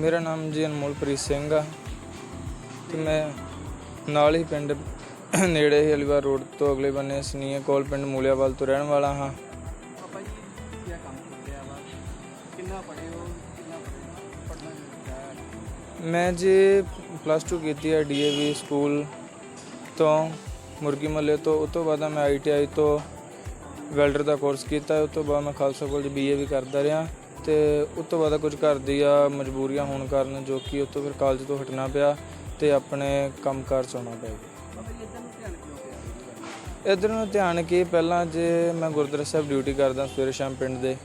ਮੇਰਾ ਨਾਮ ਜੀ ਅਨਮੋਲਪ੍ਰੀਤ ਸਿੰਘ ਆ ਤੇ ਮੈਂ ਨਾਲ ਹੀ ਪਿੰਡ ਨੇੜੇ ਹੀ ਅਲੀਵਾਰ ਰੋਡ ਤੋਂ ਅਗਲੇ ਬੰਨੇ ਸਨੀਏ ਕੋਲ ਪਿੰਡ ਮੂਲਿਆਵਾਲ ਤੋਂ ਰਹਿਣ ਵਾਲਾ ਹਾਂ। ਪਾਪਾ ਜੀ ਕੀ ਕੰਮ ਕਰਦੇ ਆ ਵਾ? ਕਿੰਨਾ ਪੜ੍ਹੇ ਹੋ? ਕਿੰਨਾ ਪੜ੍ਹਨਾ ਚਾਹਿਆ ਮੈਂ ਜੀ ਪਲੱਸ 2 ਕੀਤੀ ਹੈ ਡੀਏਵੀ ਸਕੂਲ ਤੋਂ ਮੁਰਗੀ ਮੱਲੇ ਤੋਂ। ਉਸ ਤੋਂ ਬਾਅਦ ਮੈਂ ਆਈਟੀਆਈ ਤੋਂ ਵੈਲਡਰ ਦਾ ਕੋਰਸ ਕੀਤਾ। ਉਸ ਤੋਂ ਬਾਅਦ ਮੈਂ ਖਾਲਸਾ ਕਾਲਜ ਬੀਏ ਵੀ ਕਰਦਾ ਰਿਹਾ। ਤੇ ਉਸ ਤੋਂ ਬਾਅਦ ਕੁਝ ਘਰ ਦੀਆਂ ਮਜਬੂਰੀਆਂ ਹੋਣ ਕਾਰਨ ਜੋ ਕਿ ਉਸ ਤੋਂ ਫਿਰ ਕਾਲਜ ਤੋਂ ਹਟਣਾ ਪਿਆ ਤੇ ਆਪਣੇ ਕੰਮਕਾਰ 'ਚ ਆਉਣਾ ਪਿਆ ਇਧਰ ਨੂੰ ਧਿਆਨ ਕੀ ਪਹਿਲਾਂ ਜੇ ਮੈਂ ਗੁਰਦੁਆਰਾ ਸਾਹਿਬ ਡਿਊਟੀ ਕਰਦਾ ਸਵੇਰੇ ਸ਼ਾਮ ਪਿੰਡ ਦੇ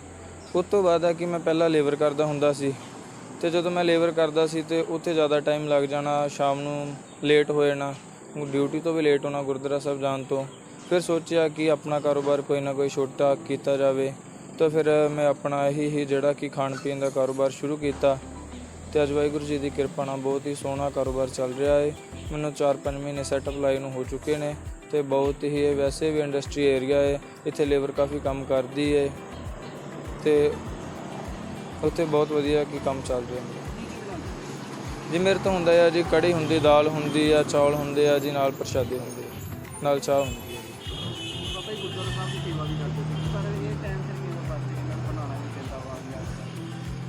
ਉਸ ਤੋਂ ਬਾਅਦ ਆ ਕਿ ਮੈਂ ਪਹਿਲਾਂ ਲੇਬਰ ਕਰਦਾ ਹੁੰਦਾ ਸੀ ਤੇ ਜਦੋਂ ਮੈਂ ਲੇਬਰ ਕਰਦਾ ਸੀ ਤੇ ਉੱਥੇ ਜ਼ਿਆਦਾ ਟਾਈਮ ਲੱਗ ਜਾਣਾ ਸ਼ਾਮ ਨੂੰ ਲੇਟ ਹੋ ਜਾਣਾ ਡਿਊਟੀ ਤੋਂ ਵੀ ਲੇਟ ਹੋਣਾ ਗੁਰਦੁਆਰਾ ਸਾਹਿਬ ਜਾਣ ਤੋਂ ਫਿਰ ਸੋਚਿਆ ਕਿ ਆਪਣਾ ਕਾਰੋਬਾਰ ਕੋਈ ਨਾ ਕੋਈ ਛੋਟਾ ਕੀਤਾ ਜਾਵੇ ਤਾਂ ਫਿਰ ਮੈਂ ਆਪਣਾ ਇਹੀ ਹੀ ਜਿਹੜਾ ਕਿ ਖਾਣ ਪੀਣ ਦਾ ਕਾਰੋਬਾਰ ਸ਼ੁਰੂ ਕੀਤਾ ਤੇ ਅੱਜ ਵਾਹਿਗੁਰੂ ਜੀ ਦੀ ਕਿਰਪਾ ਨਾਲ ਬਹੁਤ ਹੀ ਸੋਹਣਾ ਕਾਰੋਬਾਰ ਚੱਲ ਰਿਹਾ ਹੈ ਮੈਨੂੰ 4-5 ਮਹੀਨੇ ਸੈਟਅਪ ਲਾਈ ਨੂੰ ਹੋ ਚੁੱਕੇ ਨੇ ਤੇ ਬਹੁਤ ਹੀ ਇਹ ਵੈਸੇ ਵੀ ਇੰਡਸਟਰੀ ਏਰੀਆ ਹੈ ਇੱਥੇ ਲੇਬਰ ਕਾਫੀ ਕੰਮ ਕਰਦੀ ਹੈ ਤੇ ਉੱਥੇ ਬਹੁਤ ਵਧੀਆ ਕੀ ਕੰਮ ਚੱਲ ਰਿਹਾ ਮੇਰਾ ਜੀ ਮੇਰੇ ਤੋਂ ਹੁੰਦਾ ਆ ਜੀ ਕੜੀ ਹੁੰਦੀ, ਦਾਲ ਹੁੰਦੀ ਆ ਚੌਲ ਹੁੰਦੇ ਆ ਜੀ, ਨਾਲ ਪ੍ਰਸ਼ਾਦੇ ਹੁੰਦੇ ਨਾਲ ਚਾਹ ਹੁੰਦੀ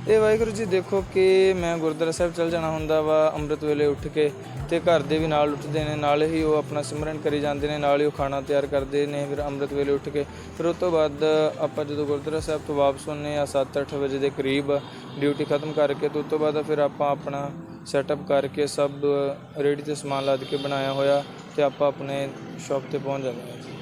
ਇਹ ਵਾਹਿਗੁਰੂ ਜੀ, ਦੇਖੋ ਕਿ ਮੈਂ ਗੁਰਦੁਆਰਾ ਸਾਹਿਬ ਚਲ ਜਾਣਾ ਹੁੰਦਾ ਵਾ ਅੰਮ੍ਰਿਤ ਵੇਲੇ ਉੱਠ ਕੇ ਤੇ ਘਰ ਦੇ ਵੀ ਨਾਲ ਉੱਠਦੇ ਨੇ, ਨਾਲ ਹੀ ਉਹ ਆਪਣਾ ਸਿਮਰਨ ਕਰੀ ਜਾਂਦੇ ਨੇ, ਨਾਲ ਹੀ ਉਹ ਖਾਣਾ ਤਿਆਰ ਕਰਦੇ ਨੇ, ਫਿਰ ਅੰਮ੍ਰਿਤ ਵੇਲੇ ਉੱਠ ਕੇ। ਫਿਰ ਉਸ ਤੋਂ ਬਾਅਦ ਆਪਾਂ ਜਦੋਂ ਗੁਰਦੁਆਰਾ ਸਾਹਿਬ ਤੋਂ ਵਾਪਸ ਹੁੰਨੇ ਆ 7-8 ਵਜੇ ਦੇ ਕਰੀਬ ਡਿਊਟੀ ਖਤਮ ਕਰਕੇ ਤੇ ਉਸ ਤੋਂ ਬਾਅਦ ਫਿਰ ਆਪਾਂ ਆਪਣਾ ਸੈਟਅਪ ਕਰਕੇ ਸਭ ਰੈਡੀ ਤੇ ਸਮਾਨ ਲੱਦ ਕੇ ਬਣਾਇਆ ਹੋਇਆ ਤੇ ਆਪਾਂ ਆਪਣੇ ਸ਼ਾਪ ਤੇ ਪਹੁੰਚ ਜਾਂਦੇ ਹਾਂ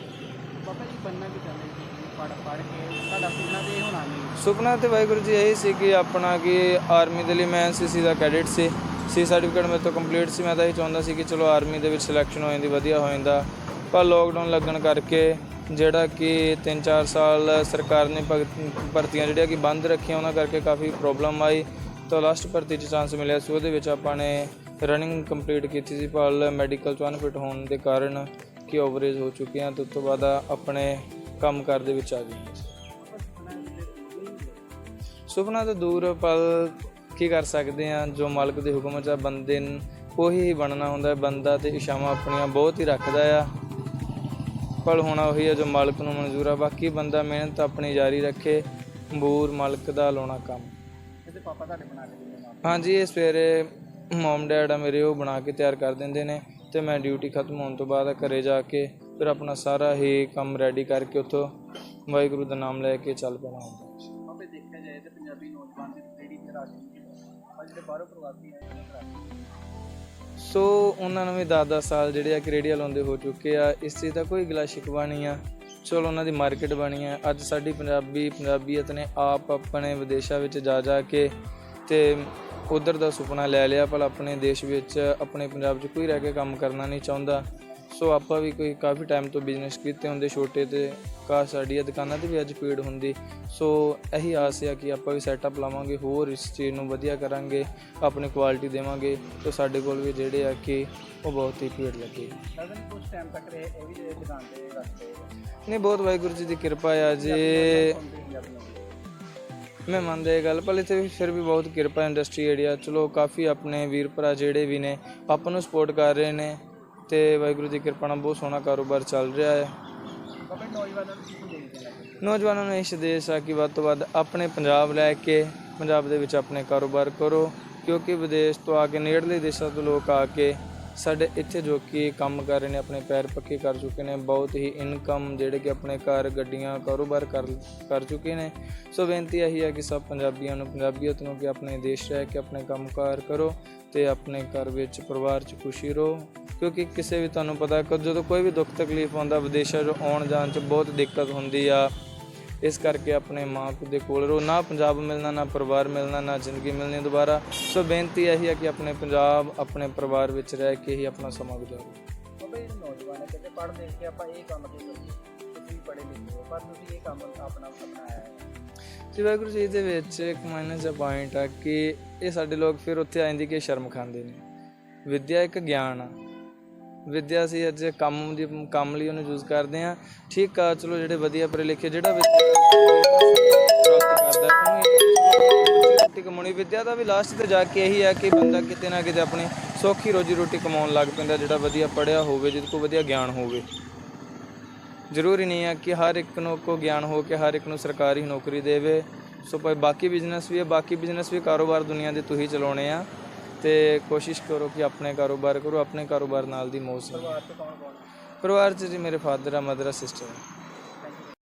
ਜੀ ਜੀ ਬੰਨਾ ਵੀ ਚਾਹੁੰਦੇ ਸੀ ਪੜ ਪੜ ਕੇ ਸਾਡਾ ਸੁਪਨਾ ਤੇ ਇਹ ਹੋਣਾ ਨਹੀਂ ਸੁਪਨਾ ਤੇ ਵਾਹਿਗੁਰੂ ਜੀ ਇਹੀ ਸੀ ਕਿ ਆਪਣਾ ਕਿ ਆਰਮੀ ਦੇ ਲਈ ਮੈਂ ਐਨਸੀਸੀ ਦਾ ਕੈਡਿਟ ਸੀ। ਸੀ ਸਰਟੀਫਿਕੇਟ ਮੇਰੇ ਤੋਂ ਕੰਪਲੀਟ ਸੀ। ਮੈਂ ਤਾਂ ਇਹ ਚਾਹੁੰਦਾ ਸੀ ਕਿ ਚਲੋ ਆਰਮੀ ਦੇ ਵਿੱਚ ਸਿਲੈਕਸ਼ਨ ਹੋ ਜਾਂਦੀ, ਵਧੀਆ ਹੋ ਜਾਂਦਾ। ਪਰ ਲੋਕਡਾਊਨ ਲੱਗਣ ਕਰਕੇ ਜਿਹੜਾ ਕਿ 3-4 ਸਾਲ ਸਰਕਾਰ ਨੇ ਭਗਤ- ਭਰਤੀਆਂ ਜਿਹੜੀਆਂ ਕਿ ਬੰਦ ਰੱਖੀਆਂ, ਉਹਨਾਂ ਕਰਕੇ ਕਾਫੀ ਪ੍ਰੋਬਲਮ ਆਈ। ਤਾਂ ਲਾਸਟ ਭਰਤੀ 'ਚ ਚਾਂਸ ਮਿਲਿਆ ਸੀ। ਉਹਦੇ ਵਿੱਚ ਆਪਾਂ ਨੇ ਰਨਿੰਗ ਕੰਪਲੀਟ ਕੀਤੀ ਸੀ। ਪਰ ਮੈਡੀਕਲ 'ਚ ਅਨਫਿਟ ਹੋਣ ਦੇ ਕਾਰਨ ਕਿ ਓਵਰੇਜ ਹੋ ਚੁੱਕੇ ਹਾਂ ਤੇ ਉਸ ਤੋਂ ਬਾਅਦ ਆਪਣੇ ਕੰਮਕਾਰ ਦੇ ਵਿੱਚ ਆ ਗਏ ਸੁਪਨਾ ਤਾਂ ਦੂਰ ਪਰ ਕੀ ਕਰ ਸਕਦੇ ਆ ਜੋ ਮਾਲਕ ਦੇ ਹੁਕਮ 'ਚ ਆ ਬੰਦੇ ਨੂੰ ਉਹੀ ਹੀ ਬਣਨਾ ਹੁੰਦਾ। ਬੰਦਾ ਤੇ ਇਸ਼ਾਵਾਂ ਆਪਣੀਆਂ ਬਹੁਤ ਹੀ ਰੱਖਦਾ ਆ। ਪਰ ਹੋਣਾ ਉਹੀ ਹੈ ਜੋ ਮਾਲਕ ਨੂੰ ਮਨਜ਼ੂਰ ਆ ਬਾਕੀ ਬੰਦਾ ਮਿਹਨਤ ਆਪਣੀ ਜਾਰੀ ਰੱਖੇ ਬੂਰ ਮਾਲਕ ਦਾ ਲਾਉਣਾ ਕੰਮ। ਇਹਦੇ ਪਾਪਾ ਤੁਹਾਡੇ ਬਣਾ ਕੇ ਦਿੰਦੇ ਨੇ? ਹਾਂਜੀ ਇਹ ਸਵੇਰੇ ਮਮ ਡੈਡ ਆ ਮੇਰੇ ਉਹ ਬਣਾ ਕੇ ਤਿਆਰ ਕਰ ਦਿੰਦੇ ਨੇ। ਤੇ ਮੈਂ ਡਿਊਟੀ ਖਤਮ ਹੋਣ ਤੋਂ ਬਾਅਦ ਘਰੇ ਜਾ ਕੇ ਫਿਰ ਆਪਣਾ ਸਾਰਾ ਹੀ ਕੰਮ ਰੈਡੀ ਕਰਕੇ ਉੱਥੋਂ ਵਾਹਿਗੁਰੂ ਦਾ ਨਾਮ ਲੈ ਕੇ ਚੱਲ ਪੈਣਾ ਹੁੰਦਾ। ਪਾਪੇ ਦੇਖਿਆ ਜਾਏ ਤੇ ਪੰਜਾਬੀ ਨੌਜਵਾਨ ਦੀ ਜਿਹੜੀ ਤੇ ਰਾਜੀ ਅੱਜ ਜਿਹੜੇ ਬਾਹਰੋਂ ਪ੍ਰਵਾਸੀ ਆਏ ਦਾ ਰਾਜੀ ਸੋ। ਉਹਨਾਂ ਨੂੰ ਵੀ 10-10 ਸਾਲ ਜਿਹੜੇ ਆ ਕ੍ਰੇਡੀਆ ਲਾਉਂਦੇ ਹੋ ਚੁੱਕੇ ਆ ਇਸ ਚੀਜ਼ ਦਾ ਕੋਈ ਗਿਲਾ ਸ਼ਿਕਵਾ ਨਹੀਂ ਆ। ਚਲੋ ਉਹਨਾਂ ਦੀ ਮਾਰਕੀਟ ਬਣੀ ਆ। ਅੱਜ ਸਾਡੀ ਪੰਜਾਬੀ ਪੰਜਾਬੀਅਤ ਨੇ ਆਪ ਆਪਣੇ ਵਿਦੇਸ਼ਾਂ ਵਿੱਚ ਜਾ ਜਾ ਕੇ ਤੇ ਉਧਰ ਦਾ ਸੁਪਨਾ ਲੈ ਲਿਆ ਪਰ ਆਪਣੇ ਦੇਸ਼ ਵਿੱਚ ਆਪਣੇ ਪੰਜਾਬ 'ਚ ਕੋਈ ਰਹਿ ਕੇ ਕੰਮ ਕਰਨਾ ਨਹੀਂ ਚਾਹੁੰਦਾ। ਸੋ ਆਪਾਂ ਵੀ ਕੋਈ ਕਾਫੀ ਟਾਈਮ ਤੋਂ ਬਿਜ਼ਨਸ ਕੀਤੇ ਹੁੰਦੇ ਛੋਟੇ ਤੇ ਕਾ ਸਾਡੀਆਂ ਦੁਕਾਨਾਂ ਤੇ ਵੀ ਅੱਜ ਭੀੜ ਹੁੰਦੀ। ਸੋ ਇਹੀ ਆਸ ਹੈ ਕਿ ਆਪਾਂ ਵੀ ਸੈਟਅਪ ਲਾਵਾਂਗੇ ਹੋਰ ਇਸ ਚੀਜ਼ ਨੂੰ ਵਧੀਆ ਕਰਾਂਗੇ ਆਪਣੀ ਕੁਆਲਿਟੀ ਦੇਵਾਂਗੇ। ਤੇ ਸਾਡੇ ਕੋਲ ਵੀ ਜਿਹੜੇ ਆ ਕਿ ਉਹ ਬਹੁਤ ਹੀ ਭੀੜ ਲੱਗੇ। ਨਹੀਂ ਕੁਝ ਟਾਈਮ ਤੱਕ ਇਹ ਇਹ ਵੀ ਜਿਹੜੇ ਦੁਕਾਨ ਤੇ ਰੱਖਦੇ ਨਹੀਂ ਬਹੁਤ ਵਾਹਿਗੁਰੂ ਜੀ ਦੀ ਕਿਰਪਾ ਆ ਜੇ। ਮੈਂ ਮੰਨਦਾ ਇਹ ਗੱਲ, ਪਰ ਇੱਥੇ ਫਿਰ ਵੀ ਬਹੁਤ ਕਿਰਪਾ ਇੰਡਸਟਰੀ ਏਰੀਆ ਚਲੋ ਕਾਫੀ ਆਪਣੇ ਵੀਰ ਭਰਾ ਜਿਹੜੇ ਵੀ ਨੇ ਆਪਾਂ ਨੂੰ ਸਪੋਰਟ ਕਰ ਰਹੇ ਨੇ ਤੇ ਵਾਹਿਗੁਰੂ ਦੀ ਕਿਰਪਾ ਨਾਲ ਬਹੁਤ ਸੋਹਣਾ ਕਾਰੋਬਾਰ ਚੱਲ ਰਿਹਾ ਹੈ। ਪਾਪੇ ਨੌਜਵਾਨਾਂ ਨੂੰ ਕੀ ਸੰਦੇਸ਼ ਦੇਣਾ ਨੌਜਵਾਨਾਂ ਨੂੰ ਇਹ ਸੰਦੇਸ਼ ਆ ਕਿ ਵੱਧ ਤੋਂ ਵੱਧ ਆਪਣੇ ਪੰਜਾਬ ਲੈ ਕੇ, ਪੰਜਾਬ ਦੇ ਵਿੱਚ ਆਪਣੇ ਕਾਰੋਬਾਰ ਕਰੋ, ਕਿਉਂਕਿ ਵਿਦੇਸ਼ ਤੋਂ ਆ ਕੇ, ਨੇੜਲੇ ਦੇਸ਼ਾਂ ਤੋਂ ਲੋਕ ਆ ਕੇ ਸਾਡੇ ਇੱਥੇ ਜੋ ਕਿ ਕੰਮ ਕਰ ਰਹੇ ਨੇ, ਆਪਣੇ ਪੈਰ ਪੱਕੇ ਕਰ ਚੁੱਕੇ ਨੇ, ਬਹੁਤ ਹੀ ਇਨਕਮ ਜਿਹੜੇ ਕਿ ਆਪਣੇ ਘਰ ਗੱਡੀਆਂ, ਕਾਰੋਬਾਰ ਕਰ ਕਰ ਚੁੱਕੇ ਨੇ। ਸੋ ਬੇਨਤੀ ਇਹੀ ਹੈ ਕਿ ਸਭ ਪੰਜਾਬੀਆਂ ਨੂੰ, ਪੰਜਾਬੀਅਤ ਨੂੰ ਕਿ ਆਪਣੇ ਦੇਸ਼ ਰਹਿ ਕੇ ਆਪਣੇ ਕੰਮਕਾਰ ਕਰੋ ਤੇ ਆਪਣੇ ਘਰ ਵਿੱਚ ਪਰਿਵਾਰ 'ਚ ਖੁਸ਼ੀ ਰਹੋ। ਕਿਉਂਕਿ ਕਿਸੇ ਵੀ ਤੁਹਾਨੂੰ ਪਤਾ ਕਿ ਜਦੋਂ ਕੋਈ ਵੀ ਦੁੱਖ ਤਕਲੀਫ ਆਉਂਦਾ, ਵਿਦੇਸ਼ਾਂ 'ਚੋਂ ਆਉਣ ਜਾਣ 'ਚ ਬਹੁਤ ਦਿੱਕਤ ਹੁੰਦੀ ਆ। ਇਸ ਕਰਕੇ ਆਪਣੇ ਮਾਂ ਪਿਓ ਦੇ ਕੋਲ ਰਹੋ। ਨਾ ਪੰਜਾਬ ਮਿਲਣਾ ਨਾ ਪਰਿਵਾਰ ਮਿਲਣਾ ਨਾ ਜ਼ਿੰਦਗੀ ਮਿਲਣੀ ਦੁਬਾਰਾ। ਸੋ ਬੇਨਤੀ ਇਹੀ ਹੈ ਕਿ ਆਪਣੇ ਪੰਜਾਬ ਆਪਣੇ ਪਰਿਵਾਰ ਵਿੱਚ ਰਹਿ ਕੇ ਹੀ ਆਪਣਾ ਸਮਾਂ ਗੁਜ਼ਾਰੋ। ਇਹ ਨੌਜਵਾਨ ਕਿਤੇ ਪੜ੍ਹ ਲਿਖ ਕੇ ਆਪਾਂ ਇਹ ਕੰਮ ਤੇ ਕਰੀਏ ਤੁਸੀਂ ਪੜ੍ਹੇ ਲਿਖੇ ਹੋ ਪਰ ਤੁਸੀਂ ਇਹ ਕੰਮ ਆਪਣਾ ਅਪਣਾਇਆ ਹੈ। ਜੀ ਵਾਹਿਗੁਰੂ ਜੀ ਦੇ ਵਿੱਚ ਇੱਕ ਮਾਈਨਸ ਦਾ ਪੁਆਇੰਟ ਆ ਕਿ ਇਹ ਸਾਡੇ ਲੋਕ ਫਿਰ ਉੱਥੇ ਆ ਜਾਂਦੀ ਕਿ ਸ਼ਰਮ ਖਾਂਦੇ ਨੇ। ਵਿਦਿਆ ਇੱਕ ਗਿਆਨ ਆ। ਵਿਦਿਆ ਸੀ ਅੱਜ ਕੰਮ ਦੀ ਕੰਮ ਲਈ ਉਹਨੂੰ ਯੂਜ਼ ਕਰਦੇ ਆ ਠੀਕ ਆ ਚਲੋ ਜਿਹੜੇ ਵਧੀਆ ਪੜ੍ਹੇ ਲਿਖੇ ਜਿਹੜਾ ਕਰਦਾ ਉਹਨੂੰ ਰੋਟੀ ਕਮਾਉਣੀ ਵਿਦਿਆ ਦਾ ਵੀ ਲਾਸਟ ਤੇ ਜਾ ਕੇ ਇਹੀ ਹੈ ਕਿ ਬੰਦਾ ਕਿਤੇ ਨਾ ਕਿਤੇ ਆਪਣੀ ਸੌਖੀ ਰੋਜੀ ਰੋਟੀ ਕਮਾਉਣ ਲੱਗ ਪੈਂਦਾ, ਜਿਹੜਾ ਵਧੀਆ ਪੜਿਆ ਹੋਵੇ, ਜਿਹਦੇ ਕੋਲ ਵਧੀਆ ਗਿਆਨ ਹੋਵੇ। ਜ਼ਰੂਰੀ ਨਹੀਂ ਆ ਕਿ ਹਰ ਇੱਕ ਨੂੰ ਕੋ ਗਿਆਨ ਹੋ ਕੇ ਹਰ ਇੱਕ ਨੂੰ ਸਰਕਾਰੀ ਨੌਕਰੀ ਦੇਵੇ। ਸੋ ਭਾਈ, ਬਾਕੀ ਬਿਜ਼ਨਸ ਵੀ ਹੈ ਬਾਕੀ ਬਿਜ਼ਨਸ ਵੀ ਕਾਰੋਬਾਰ ਦੁਨੀਆ ਦੇ ਤੁਸੀਂ ਚਲਾਉਣੇ ਆ। ਤੇ ਕੋਸ਼ਿਸ਼ ਕਰੋ ਕਿ ਆਪਣੇ ਕਾਰੋਬਾਰ ਕਰੋ, ਆਪਣੇ ਕਾਰੋਬਾਰ ਨਾਲ ਦੀ ਮੌਜ ਪਰਿਵਾਰ 'ਚ ਕੌਣ ਕੌਣ ਪਰਿਵਾਰ 'ਚ ਜੀ ਮੇਰੇ ਫਾਦਰ ਆ ਮਦਰ ਆ ਸਿਸਟਰ ਆ।